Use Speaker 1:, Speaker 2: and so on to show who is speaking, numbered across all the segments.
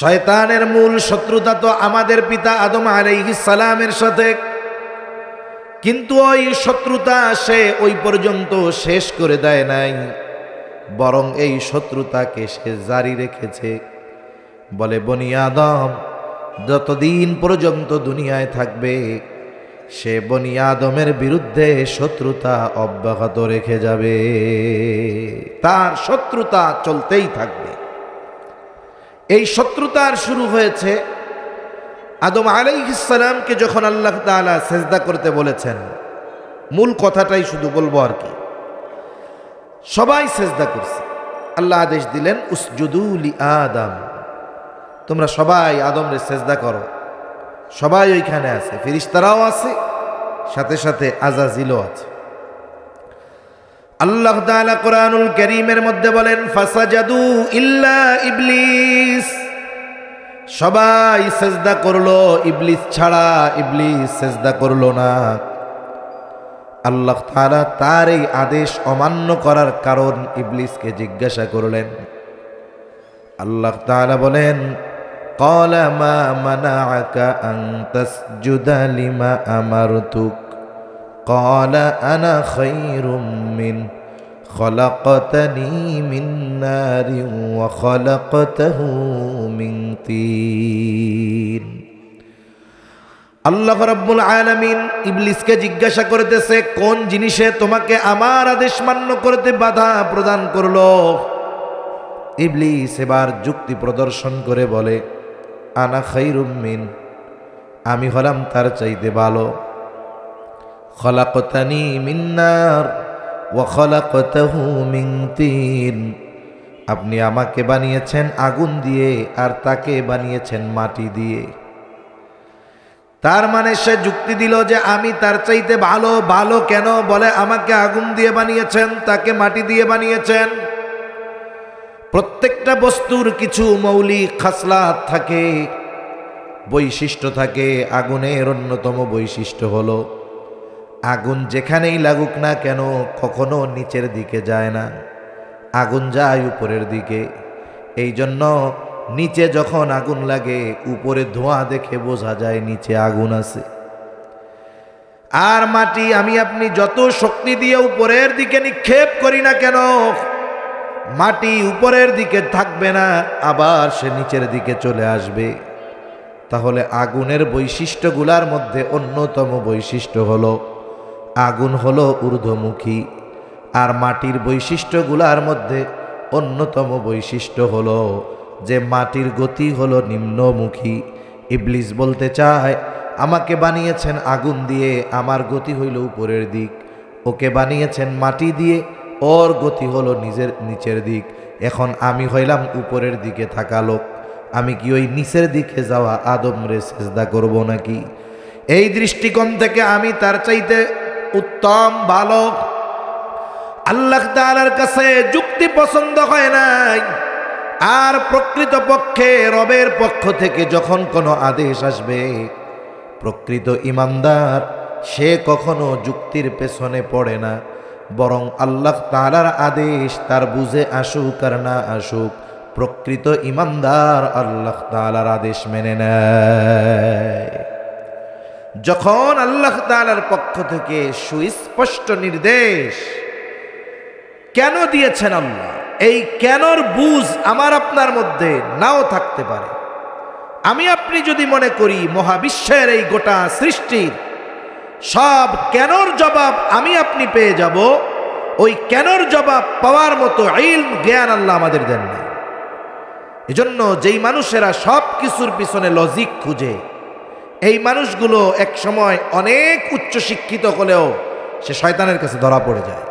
Speaker 1: শয়তানের মূল শত্রুতা তো আমাদের পিতা আদম সালামের সাথে। কিন্তু ওই শত্রুতা সে ওই পর্যন্ত শেষ করে দেয় নাই। বরং এই শত্রুতাকে সে জারি রেখেছে। বলে, বনি আদম, যতদিন পর্যন্ত দুনিয়ায় থাকবে, সে বনি আদমের বিরুদ্ধে শত্রুতা অব্যাহত রেখে যাবে। তার শত্রুতা চলতেই থাকবে। এই শত্রুতার শুরু হয়েছে আদম আলাইহিসালামকে যখন আল্লাহ তাআলা সেজদা করতে বলেছেন, মূল কথাটাই শুধু বলব আর কি। সবাই সেজদা করছে। আল্লাহ আদেশ দিলেন উসজুদুলি আদম। তোমরা সবাই আদমরে সেজদা করো। সবাই ওইখানে আছে ফিরিস্তারাও আছে, সাথে সাথে আজাজিলও আছে। আল্লাহ তাআলা কোরআনুল করিমের মধ্যে বলেন ফাসাজাদু ইল্লা ইবলিস সবাই সেজদা করলো ইবলিস ছাড়া ইবলিস সেজদা করলো না আল্লাহ তাআলা তার এই আদেশ অমান্য করার কারণ ইবলিসকে জিজ্ঞাসা করলেন আল্লাহ তাআলা বলেন قال ما منعك أن تسجد لما أمرتك قال أنا خير من خلقتني من نار وخلقته من طين আল্লাহ রাব্বুল আলামিন ইবলিসকে জিজ্ঞাসা করতেছে কোন জিনিসে তোমাকে আমার আদেশ মান্য করতে বাধা প্রদান করলো ইবলিস এবার যুক্তি প্রদর্শন করে বলে আনা খাইরুম মিন আমি হলাম তার চাইতে ভালো খলাকতানি মিন্নার ও খলাকতাহু মিন তিন। আপনি আমাকে বানিয়েছেন আগুন দিয়ে আর তাকে বানিয়েছেন মাটি দিয়ে। তার মানে সে যুক্তি দিল যে আমি তার চাইতে ভালো ভালো কেন বলে আমাকে আগুন দিয়ে বানিয়েছেন, তাকে মাটি দিয়ে বানিয়েছেন। প্রত্যেকটা বস্তুর কিছু মৌলিক খাসলাত থাকে, বৈশিষ্ট্য থাকে, আগুনের অন্যতম বৈশিষ্ট্য হলো আগুন যেখানেই লাগুক না কেন কখনো নিচের দিকে যায় না। আগুন যায় উপরের দিকে। এই জন্য নিচে যখন আগুন লাগে, উপরে ধোঁয়া দেখে বোঝা যায় নিচে আগুন আছে। আর মাটি আমি আপনি যত শক্তি দিয়ে উপরের দিকে নিক্ষেপ করি না কেন, মাটি উপরের দিকে থাকবে না, আবার সে নিচের দিকে চলে আসবে। তাহলে আগুনের বৈশিষ্ট্যগুলার মধ্যে অন্যতম বৈশিষ্ট্য হলো আগুন হলো ঊর্ধ্বমুখী, আর মাটির বৈশিষ্ট্যগুলার মধ্যে অন্যতম বৈশিষ্ট্য হলো যে মাটির গতি হলো নিম্নমুখী। ইবলিস বলতে চায়, আমাকে বানিয়েছেন আগুন দিয়ে, আমার গতি হইল উপরের দিক। ওকে বানিয়েছেন মাটি দিয়ে, ওর গতি হলো নিজের নিচের দিক। এখন আমি হইলাম উপরের দিকে থাকা লোক। আমি কি ওই নিচের দিকে যাওয়া আদমরে চেষ্টা করব নাকি? এই দৃষ্টিকোণ থেকে আমি তার চাইতে উত্তম বালক। আল্লাহ তালার কাছে যুক্তি পছন্দ হয় নাই। আর প্রকৃত পক্ষে রবের পক্ষ থেকে যখন কোনো আদেশ আসবে, প্রকৃত ইমানদার, সে কখনো যুক্তির পেছনে পড়ে না। বরং আল্লাহ তালার আদেশ তার বুঝে আসুক আর না আসুক, প্রকৃত ইমানদার আল্লাহ তালার আদেশ মেনে নেয়। যখন আল্লাহ তালার পক্ষ থেকে সুস্পষ্ট নির্দেশ, কেন দিয়েছেন আল্লাহ? এই কেনর বুঝ আমার আপনার মধ্যে নাও থাকতে পারে। আমি আপনি যদি মনে করি মহাবিশ্বের এই গোটা সৃষ্টির সব কেনর জবাব আমি আপনি পেয়ে যাব, ওই কেনর জবাব পাওয়ার মতো আইল জ্ঞান আল্লাহ আমাদের দেন নাই। এজন্য যেই মানুষেরা সব কিছুর পিছনে লজিক খুঁজে এই মানুষগুলো এক সময় অনেক উচ্চ শিক্ষিত হলেও সে শয়তানের কাছে ধরা পড়ে যায়।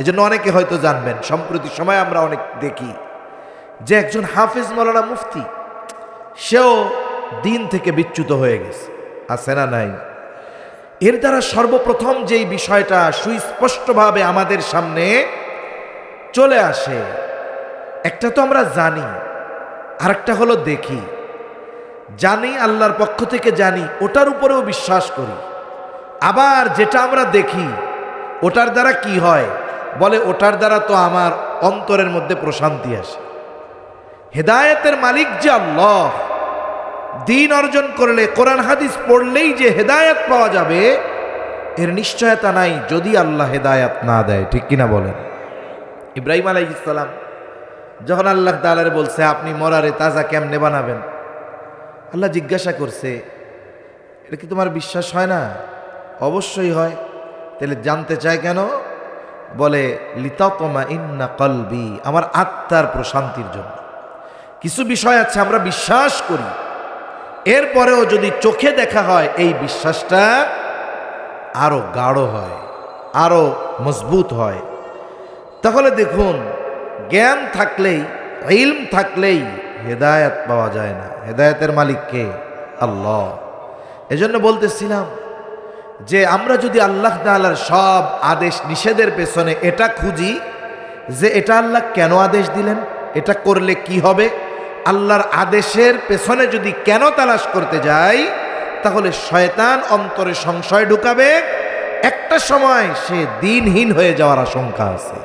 Speaker 1: এজন্য অনেকে হয়তো জানবেন, সম্প্রতি সময় আমরা অনেক দেখি যে একজন হাফিজ মৌলানা মুফতি, সেও দিন থেকে বিচ্যুত হয়ে গেছে। আছে না নাই? এর দ্বারা সর্বপ্রথম যেই বিষয়টা সুস্পষ্টভাবে আমাদের সামনে চলে আসে, একটা তো আমরা জানি, আরেকটা হলো দেখি। জানি, আল্লাহর পক্ষ থেকে জানি, ওটার উপরেও বিশ্বাস করি। আবার যেটা আমরা দেখি, ওটার দ্বারা কি হয়? বলে, ওটার দ্বারা তো আমার অন্তরের মধ্যে প্রশান্তি আসে। হেদায়েতের মালিক যে আল্লাহ, দিন অর্জন করলে, কোরআন, হাদিস পড়লেই যে হেদায়েত পাওয়া যাবে, এর নিশ্চয়তা নাই যদি আল্লাহ হেদায়াত না দেয়, ঠিক কিনা বলেন? ইব্রাহিম আলাই ইসলাম যখন আল্লাহ তালারে বলছে, আপনি মরারে তাজা কেমনে বানাবেন? আল্লাহ জিজ্ঞাসা করছে, এটা কি তোমার বিশ্বাস হয় না? অবশ্যই হয়। তাহলে জানতে চায় কেন? বলে, লিতাতমা ইন্না কলবি আমার আত্মার প্রশান্তির জন্য। কিছু বিষয় আছে আমরা বিশ্বাস করি। এরপরেও যদি চোখে দেখা হয়, এই বিশ্বাসটা আরও গাঢ় হয়, আরও মজবুত হয়। তাহলে দেখুন, জ্ঞান থাকলেই ইলম থাকলেই হেদায়েত পাওয়া যায় না। হেদায়েতের মালিক কে? আল্লাহ। এজন্য বলতেছিলাম যে আমরা যদি আল্লাহ তাআলার সব আদেশ নিষেধের পেছনে এটা খুঁজি যে এটা আল্লাহ কেন আদেশ দিলেন? এটা করলে কি হবে? আল্লাহর আদেশের পেছনে যদি কেন তালাশ করতে যাই, তাহলে শয়তান অন্তরে সংশয় ঢুকাবে। একটা সময় সে দিনহীন হয়ে যাওয়ার আশঙ্কা আছে।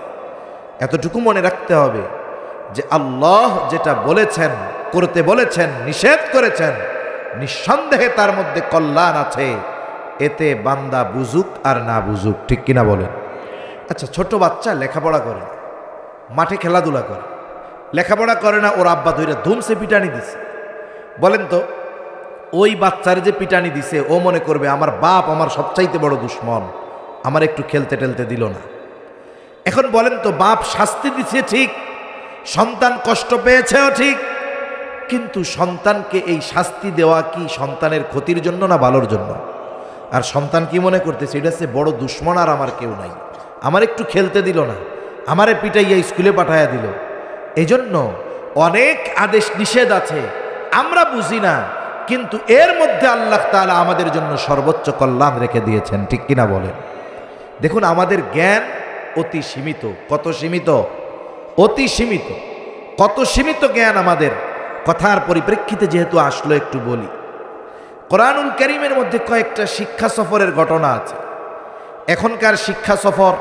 Speaker 1: এতটুকু মনে রাখতে হবে। যে আল্লাহ যেটা বলেছেন, করতে বলেছেন, নিষেধ করেছেন, নিঃসন্দেহে তার মধ্যে কল্যাণ আছে। এতে বান্দা বুঝুক আর না বুঝুক, ঠিক কিনা বলেন? আচ্ছা ছোট বাচ্চা লেখাপড়া করে মাঠে খেলাধুলা করে। লেখাপড়া করে না, ওর আব্বা ধরে ধুমসে পিটানি দিছে। বলেন তো, ওই বাচ্চার যে পিটানি দিছে, ও মনে করবে, আমার বাপ আমার সবচাইতে বড় দুশ্মন, আমার একটু খেলতে টেলতে দিল না। এখন বলেন তো, বাপ শাস্তি দিছে ঠিক সন্তান কষ্ট পেয়েছেও ঠিক, কিন্তু সন্তানকে এই শাস্তি দেওয়া কি সন্তানের ক্ষতির জন্য না ভালোর জন্য? আর সন্তান কি মনে করতেছে, এটা হচ্ছে বড় দুশ্মন আর আমার কেউ নাই। আমার একটু খেলতে দিল না, আমারে পিটাইয়া স্কুলে পাঠাইয়া দিল। এজন্য অনেক আদেশ নিষেধ আছে, আমরা বুঝি না, কিন্তু এর মধ্যে আল্লাহ তাআলা আমাদের জন্য সর্বোচ্চ কল্যাণ রেখে দিয়েছেন, ঠিক কিনা বলেন? দেখুন, আমাদের জ্ঞান অতি সীমিত। কত সীমিত? অতি সীমিত। কত সীমিত জ্ঞান আমাদের? কথার পরিপ্রেক্ষিতে যেহেতু আসলো একটু বলি। কোরআনুল করিমের মধ্যে কয়েকটা শিক্ষা সফরের ঘটনা আছে। এখনকার শিক্ষা সফর,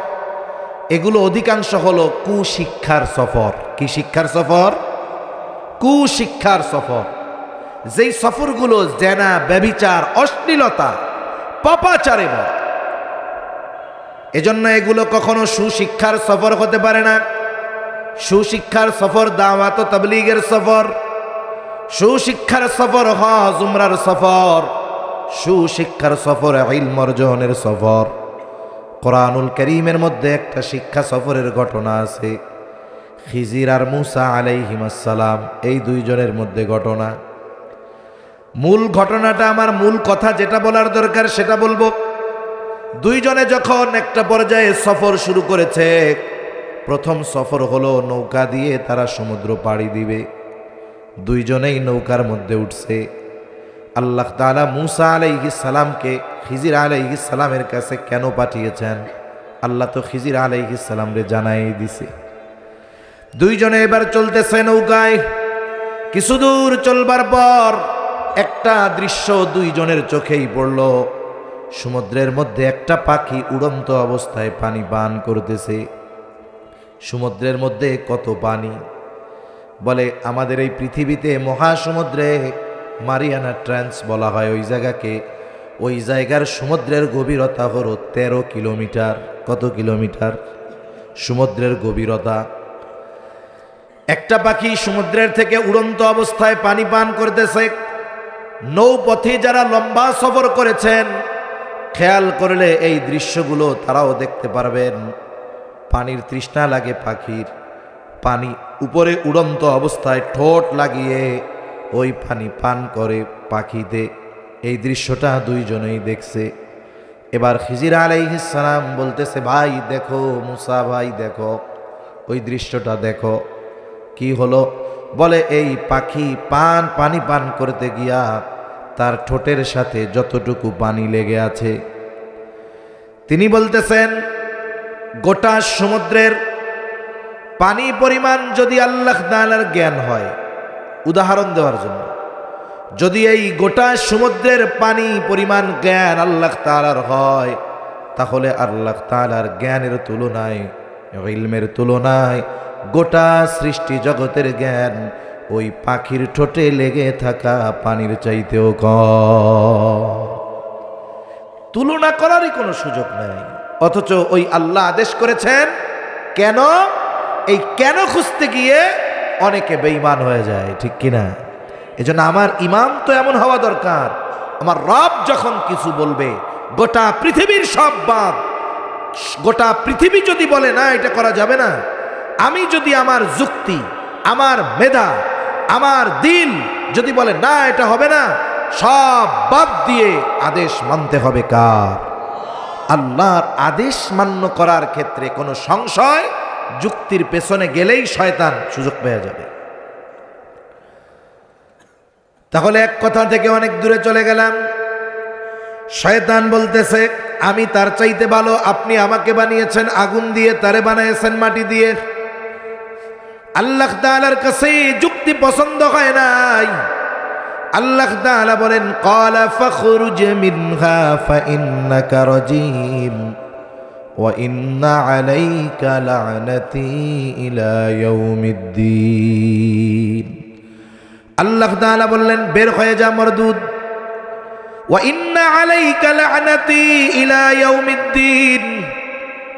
Speaker 1: এগুলো অধিকাংশ হলো কুশিক্ষার সফর। কি শিক্ষার সফর? কুশিক্ষার সফর। যেই সফরগুলো জেনা ব্যবিচার অশ্লীলতা, পাপাচারে এজন্য এগুলো কখনো সুশিক্ষার সফর হতে পারে না। সুশিক্ষার সফর, দাওয়াত তাবলীগের সফর। সুশিক্ষার সফর, হজ সফর। সুশিক্ষার সফর, ইলম অর্জনের সফর। কোরআনুল করিমের মধ্যে একটা শিক্ষা সফরের ঘটনা আছে। খিজির আর মুসা আলাইহিমাসালাম এই দুইজনের মধ্যে ঘটনা। মূল ঘটনাটা, আমার মূল কথা যেটা বলার দরকার সেটা বলব। দুইজনে যখন একটা পর্যায়ে সফর শুরু করেছে প্রথম সফর হলো নৌকা দিয়ে তারা সমুদ্র পাড়ি দিবে। দুইজনেই নৌকার মধ্যে উঠছে। আল্লাহ তালা মুসা আলাইহি সালামকে খিজির আলাইহি সালামের কাছে কেন পাঠিয়েছেন? আল্লাহ তো খিজির আলাইহি সালামরে জানাই দিছে। দুইজনে এবার চলতেছে নৌকায়। কিছু দূর চলবার পর একটা দৃশ্য দুইজনের চোখেই পড়ল। সমুদ্রের মধ্যে একটা পাখি উড়ন্ত অবস্থায় পানি পান করতেছে। সমুদ্রের মধ্যে কত পানি? বলে, আমাদের এই পৃথিবীতে মহাসমুদ্রে মারিয়ানা ট্রান্স বলা হয় ওই জায়গাকে। ওই জায়গার সমুদ্রের গভীরতা হলো তেরো কিলোমিটার। কত কিলোমিটার? সমুদ্রের গভীরতা। একটা পাখি সমুদ্রের থেকে উড়ন্ত অবস্থায় পানি পান করতেছে। নৌপথে যারা লম্বা সফর করেছেন, খেয়াল করলে এই দৃশ্যগুলো তারাও দেখতে পারবেন। পানির তৃষ্ণা লাগে পাখির। পানি উপরে উড়ন্ত অবস্থায় ঠোঁট লাগিয়ে ওই পানি পান করে পাখিতে। এই দৃশ্যটা দুইজনেই দেখছে। এবার খিজির আলাইহিসালাম বলতেছে, ভাই, দেখো, মুসা ভাই, দেখো, ওই দৃশ্যটা দেখো। কি হলো? বলে, এই পাখি পান, পানি পান করতে গিয়া তার ঠোঁটের সাথে যতটুকু পানি লেগে আছে। তিনি বলতেছেন গোটা সমুদ্রের পানি পরিমাণ যদি আল্লাহ তাআলার জ্ঞান হয়, উদাহরণ দেওয়ার জন্য। যদি এই গোটা সমুদ্রের পানি পরিমাণ জ্ঞান আল্লাহ তালার হয়, তাহলে আল্লাহ তাআলার জ্ঞানের তুলনায়, ইলমের তুলনায় গোটা সৃষ্টি জগতের জ্ঞান ওই পাখির ঠোঁটে লেগে থাকা পানির চাইতেও ক তুলনা করারই কোনো সুযোগ নেই। অথচ ওই আল্লাহ আদেশ করেছেন, কেন? এই কেন খুঁজতে গিয়ে অনেকে বেঈমান হয়ে যায়, ঠিক কিনা? এজন্য আমার ইমাম তো এমন হওয়া দরকার। আমার রব যখন কিছু বলবে, গোটা পৃথিবীর সব বাদ, গোটা পৃথিবী যদি বলে, না, এটা করা যাবে না। আমি যদি আমার যুক্তি, আমার মেধা, আমার দিল যদি বলে, না, এটা হবে না, সব বাদ দিয়ে আদেশ মানতে হবে কার? আল্লাহর আদেশ মান্য করার ক্ষেত্রে কোনো সংশয় যুক্তির পেছনে গেলেই শয়তান সুযোগ পেয়ে যাবে। তাহলে এক কথা থেকে অনেক দূরে চলে গেলাম। শয়তান বলতেছে, আমি তার চাইতে ভালো, আপনি আমাকে বানিয়েছেন আগুন দিয়ে, তারে বানিয়েছেন মাটি দিয়ে। আল্লাহ তাআলার কাছে যুক্তি পছন্দ হয় নাই। আল্লাহ তাআলা বলেন ক্বালা ফাখরুজ মিনহা ফাইন্নাকা রাজিম, ওয়া ইন্না আলাইকা লা'নাতি ইলা ইয়াউমিদ্দিন। আল্লাহ তাআলা বললেন, বের হয়ে যা মরদুদ ওয়া ইন্না আলাইকা লা'নাতি ইলা ইয়াউমিদ্দিন,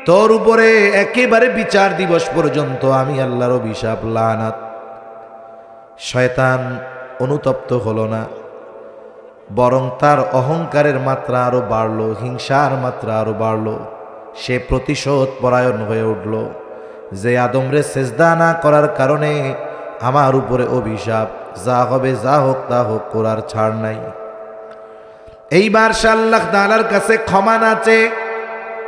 Speaker 1: তোর উপরে একেবারে বিচার দিবস পর্যন্ত আমি আল্লাহর অভিশাপ, লানাত। শয়তান অনুতপ্ত হলো না। বরং তার অহংকারের মাত্রা আরও বাড়ল, হিংসার মাত্রা আরও বাড়ল। সে প্রতিশোধ পরায়ণ হয়ে উঠল যে আদমরে সেজদা না করার কারণে আমার উপরে অভিশাপ, যা হবে যা হোক তা হোক করার ছাড় নাই। এইবার সে আল্লাহ তাআলার কাছে ক্ষমা নাচে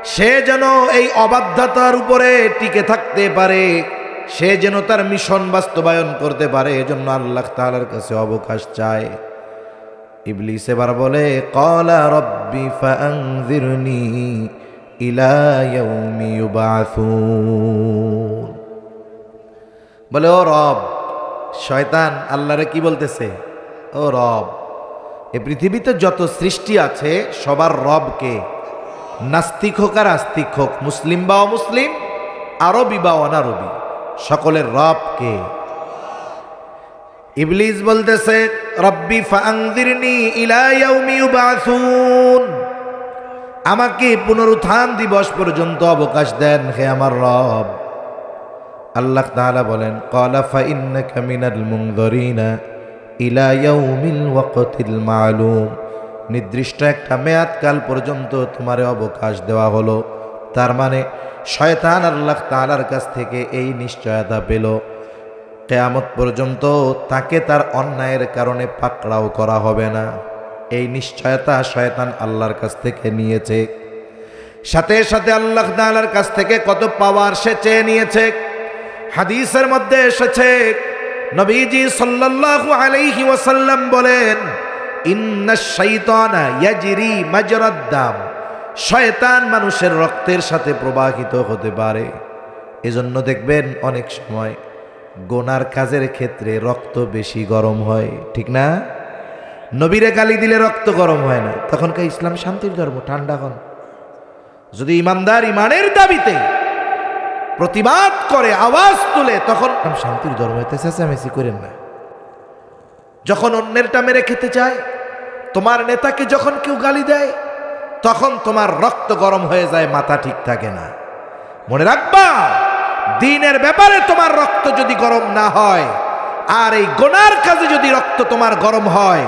Speaker 1: সে যেন এই অবাধ্যতার উপরে টিকে থাকতে পারে। সে যেন তার মিশন বাস্তবায়ন করতে পারে, এজন্য আল্লাহ তাআলার কাছে অবকাশ চায়। ইবলিস এবার বলে কলা রব্বি ইউবাসুন। বলে, ও রব, শয়তান আল্লাহরে কি বলতেছে? ও রব, এ পৃথিবীতে যত সৃষ্টি আছে, সবার রবকে নাস্তিক হোক আর আস্তিক হোক, মুসলিম বা অমুসলিম, আরবি বা অনারবি। সকলের রবকে। ইবলিস বলতেছে, রব্বি ফাংদিরনি ইলা ইয়াউমি ইউবাসুন। আমাকে পুনরুত্থান দিবস পর্যন্ত অবকাশ দেন হে আমার রব। আল্লাহ তাআলা বলেন, ক্বালা ফাইন্নাকা মিনাল মুনযিরিনা ইলা ইয়াউমিল মালুম। নির্দিষ্ট একটা মেয়াদকাল পর্যন্ত তোমারে অবকাশ দেওয়া হলো। তার মানে শয়তান আল্লাহ তালার কাছ থেকে এই নিশ্চয়তা পেল। কেয়ামত পর্যন্ত তাকে তার অন্যায়ের কারণে পাকড়াও করা হবে না। এই নিশ্চয়তা শয়তান আল্লাহর কাছ থেকে নিয়েছে। সাথে সাথে আল্লাহ তাআলার কাছ থেকে কত পাওয়ার সে চেয়ে নিয়েছে। হাদিসের মধ্যে এসেছে, নবীজি সাল্লাল্লাহু আলাইহি ওয়াসাল্লাম বলেন ইন্না শাইতানা ইয়াজরি মাজরাদ দাম শয়তান মানুষের রক্তের সাথে প্রবাহিত হতে পারে। এজন্য দেখবেন অনেক সময় গোনার কাজের ক্ষেত্রে রক্ত বেশি গরম হয়, ঠিক না? নবীরে গালি দিলে রক্ত গরম হয় না। তখনকার ইসলাম শান্তির ধর্ম, ঠান্ডা হন যদি ইমানদার ইমানের দাবিতে প্রতিবাদ করে, আওয়াজ তুলে, তখন শান্তির ধর্ম এতে চেঁচামেচি করেন না। যখন অন্যেরটা মেরে খেতে চায়, তোমার নেতাকে যখন কেউ গালি দেয় তখন তোমার রক্ত গরম হয়ে যায়, মাথা ঠিক থাকে না। মনে রাখবা, দিনের ব্যাপারে তোমার রক্ত যদি গরম না হয়, আর এই গোনার কাজে যদি রক্ত তোমার গরম হয়,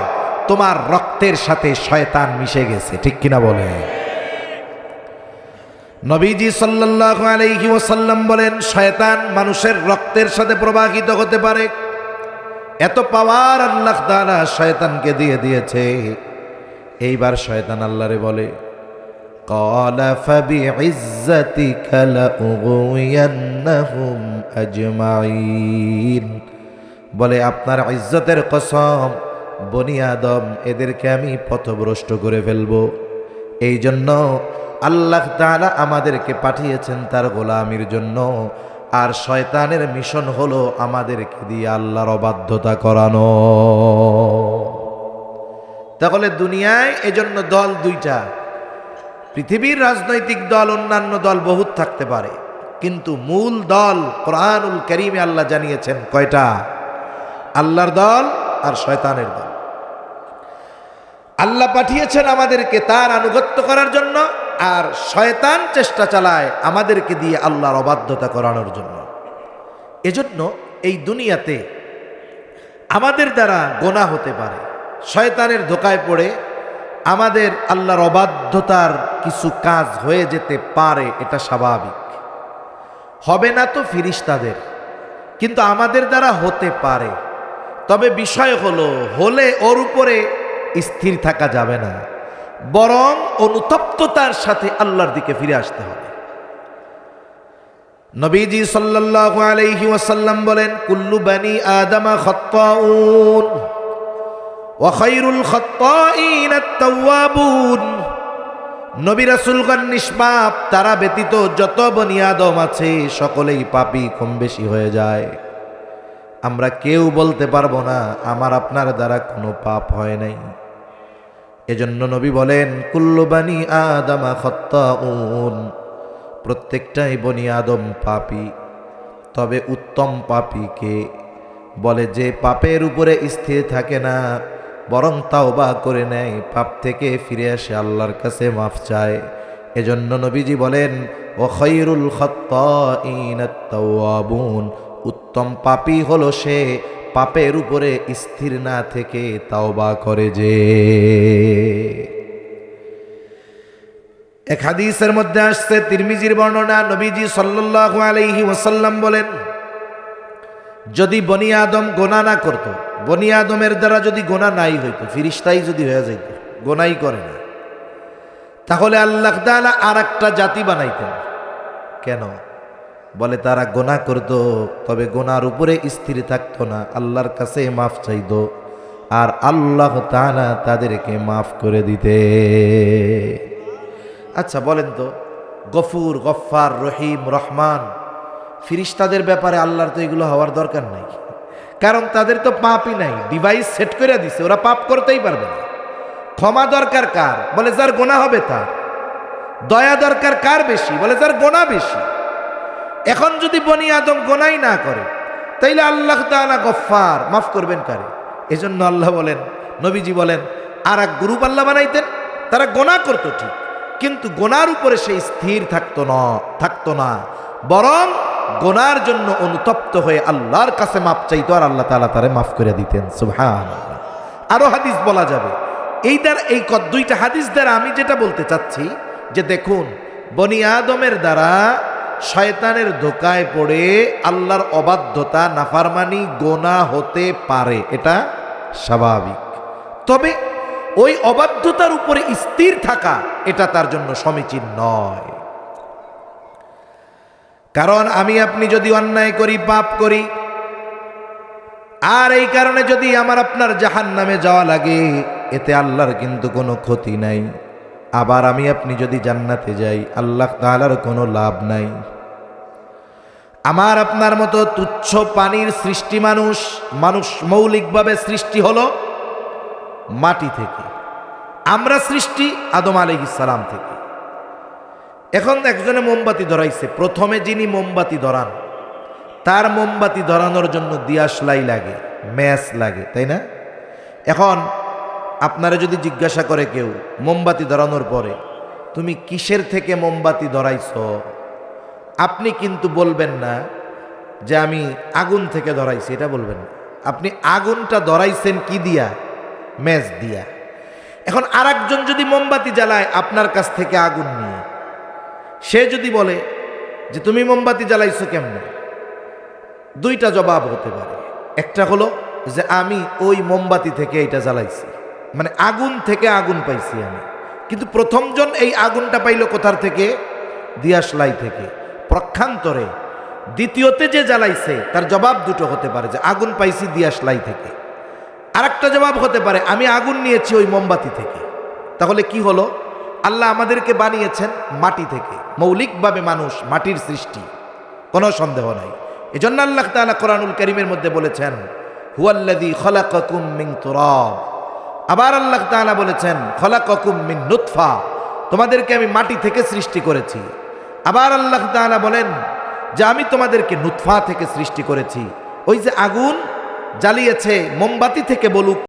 Speaker 1: তোমার রক্তের সাথে শয়তান মিশে গেছে, ঠিক কিনা বলে? নবীজি সাল্লাল্লাহু আলাইহি ওয়াসাল্লাম বলেন, শয়তান মানুষের রক্তের সাথে প্রবাহিত হতে পারে। এত পাওয়ার আল্লাহ তাআলা শয়তানকে দিয়ে দিয়েছে। এইবার শয়তান আল্লাহরে বলে বলে, আপনার ইজ্জতের কসম বনিয়াদম এদেরকে আমি পথভ্রষ্ট করে ফেলব। এই জন্য আল্লাহ তালা আমাদেরকে পাঠিয়েছেন তার গোলামির জন্য, আর শয়তানের মিশন হলো আমাদেরকে দিয়ে আল্লাহর অবাধ্যতা করানো। তাহলে দুনিয়ায় এজন্য দল দুইটা। পৃথিবীর রাজনৈতিক দল, অন্যান্য দল বহুত থাকতে পারে। কিন্তু মূল দল কোরআনুল করিমে আল্লাহ জানিয়েছেন কয়টা? আল্লাহর দল আর শয়তানের দল। আল্লাহ পাঠিয়েছেন আমাদেরকে তার আনুগত্য করার জন্য আর শয়তান চেষ্টা চালায় আমাদেরকে দিয়ে আল্লাহর অবাধ্যতা করানোর জন্য। এজন্য এই দুনিয়াতে আমাদের দ্বারা গোনা হতে পারে। শয়তানের ধোকায় পড়ে আমাদের আল্লাহর অবাধ্যতার কিছু কাজ হয়ে যেতে পারে, এটা স্বাভাবিক। হবে না তো ফিরিস্তাদের, কিন্তু আমাদের দ্বারা হতে পারে। তবে বিষয় হলো, হলে ওর উপরে স্থির থাকা যাবে না, বরং অনুতপ্ততার সাথে আল্লাহর দিকে ফিরে আসতে হবে। নবীজি সাল্লাল্লাহু আলাইহি ওয়াসাল্লাম বলেন, কুল্লু বানি আদামা খাত্তাউন। ওয়া খায়রুল খাত্তাইন আত-তাওয়াবুন। নবী রাসূলগণ নিষ্পাপ, তারা ব্যতীত যত বনি আদম আছে, সকলেই পাপী কম বেশি হয়ে যায়। আমরা কেউ বলতে পারব না, আমার আপনার দ্বারা কোনো পাপ হয় নাই। এজন্য নবী বলেন, কুল্লু বানি আদামা খত্তাউন। প্রত্যেকটাই বনি আদম পাপী। তবে উত্তম পাপীকে বলে, যে পাপের উপরে স্থির থাকে না বরং তাওবা করে নেয়, পাপ থেকে ফিরে আসে আল্লাহর কাছে মাফ চায়। এজন্য নবীজি বলেন, ও খৈরুল খত্তাউন উত্তম পাপী হলো সে পাপের উপরে স্থির না থেকে তাওবা করে যে। এক হাদিসের মধ্যে আসছে, তিরমিজির বর্ণনা নবীজি সাল্লাল্লাহু আলাইহি ওয়াসাল্লাম বলেন যদি বনি আদম গোনা না করত, বনি আদমের দ্বারা যদি গোনা নাই হইতো, ফিরিস্তাই যদি হয়ে যাইত, গোনাই করে না। তাহলে আল্লাহ তাআলা আর একটা জাতি বানাইতেন। কেন? বলে, তারা গোনা করত, তবে গোনার উপরে স্থির থাকতো না, আল্লাহর কাছে মাফ চাইতো, আর আল্লাহ তাআলা তাদেরকে মাফ করে দিতে। আচ্ছা বলেন তো, গফুর গফার রহিম, রহমান ফিরিস্তাদের ব্যাপারে আল্লাহর তো এগুলো হওয়ার দরকার নাই। কারণ তাদের তো পাপই নাই। ডিভাইস সেট করে দিছে। ওরা পাপ করতেই পারবে না। ক্ষমা দরকার কার? বলে, যার গোনা হবে তার। দয়া দরকার কার বেশি? বলে, যার গোনা বেশি। এখন যদি বনি আদম গোনাই না করে, তাইলে আল্লাহ তাআলা গফার মাফ করবেন কারে? এজন্য আল্লাহ বলেন, নবীজি বলেন আর এক গ্রুপ আল্লাহ বানাইতেন। তারা গোনা করতো ঠিক। কিন্তু গোনার উপরে সে স্থির থাকতো না থাকতো না। বরং গোনার জন্য অনুতপ্ত হয়ে আল্লাহর কাছে মাপ চাইতো আর আল্লাহ তালা তারে মাফ করে দিতেন। সুবহান আরও হাদিস বলা যাবে। এই দ্বারা এই দুইটা হাদিস দ্বারা আমি যেটা বলতে চাচ্ছি, যে দেখুন, বনি আদমের দ্বারা শয়তানের ধোকায় পড়ে আল্লাহর অবাধ্যতা, নাফারমানি, গোনা হতে পারে। এটা স্বাভাবিক। তবে ওই অবাধ্যতার উপরে স্থির থাকা, এটা তার জন্য সমীচীন নয়। কারণ আমি আপনি যদি অন্যায় করি, পাপ করি, আর এই কারণে যদি আমার আপনার জাহান নামে যাওয়া লাগে, এতে আল্লাহর কিন্তু কোনো ক্ষতি নাই। আবার আমি আপনি যদি জান্নাতে যাই, আল্লাহ তাআলার কোনো লাভ নাই। আমার আপনার মতো তুচ্ছ পানির সৃষ্টি মানুষ মানুষ মৌলিকভাবে সৃষ্টি হলো মাটি থেকে। আমরা সৃষ্টি আদম আলাইহিস সালাম থেকে। এখন একজনে মোমবাতি ধরাইছে। প্রথমে যিনি মোমবাতি ধরান, তার মোমবাতি ধরানোর জন্য দিয়াশলাই লাগে, ম্যাচ লাগে, তাই না? এখন আপনারা যদি জিজ্ঞাসা করে কেউ মোমবাতি ধরানোর পরে, তুমি কিসের থেকে মোমবাতি ধরাইছ? আপনি কিন্তু বলবেন না যে আমি আগুন থেকে ধরাইছি, এটা বলবেন আপনি আগুনটা ধরাইছেন কি দিয়া? ম্যাচ দিয়া। এখন আর যদি মোমবাতি জ্বালায়, আপনার কাছ থেকে আগুন নিয়ে। সে যদি বলে যে তুমি মোমবাতি জ্বালাইছো কেমনে? দুইটা জবাব হতে পারে। একটা হলো যে আমি ওই মোমবাতি থেকে এটা জ্বালাইছি। মানে আগুন থেকে আগুন পাইছি আমি। কিন্তু প্রথমজন এই আগুনটা পাইল কোথার থেকে? দিয়াশলাই থেকে। প্রক্ষান্তরে দ্বিতীয়তে যে জ্বালাইছে, তার জবাব দুটো হতে পারে যে আগুন পাইছি দিয়াশলাই থেকে। আরেকটা জবাব হতে পারে, আমি আগুন নিয়েছি ওই মোমবাতি থেকে। তাহলে কি হলো? আল্লাহ আমাদেরকে বানিয়েছেন মাটি থেকে। মৌলিকভাবে মানুষ মাটির সৃষ্টি। কোনো সন্দেহ নাই। এজন্য আল্লাহ তাআলা কোরআনুল করিমের মধ্যে বলেছেন, হুয়াল্লাযী খলাকাকুম মিন তুরাব। আবার আল্লাহ তাআলা বলেছেন, খলাকাকুম মিন নুৎফা তোমাদেরকে আমি মাটি থেকে সৃষ্টি করেছি। আবার আল্লাহ তাআলা বলেন, যে আমি তোমাদেরকে নুৎফা থেকে সৃষ্টি করেছি। ওই যে আগুন জ্বালিয়েছে, মোমবাতি থেকে বলুক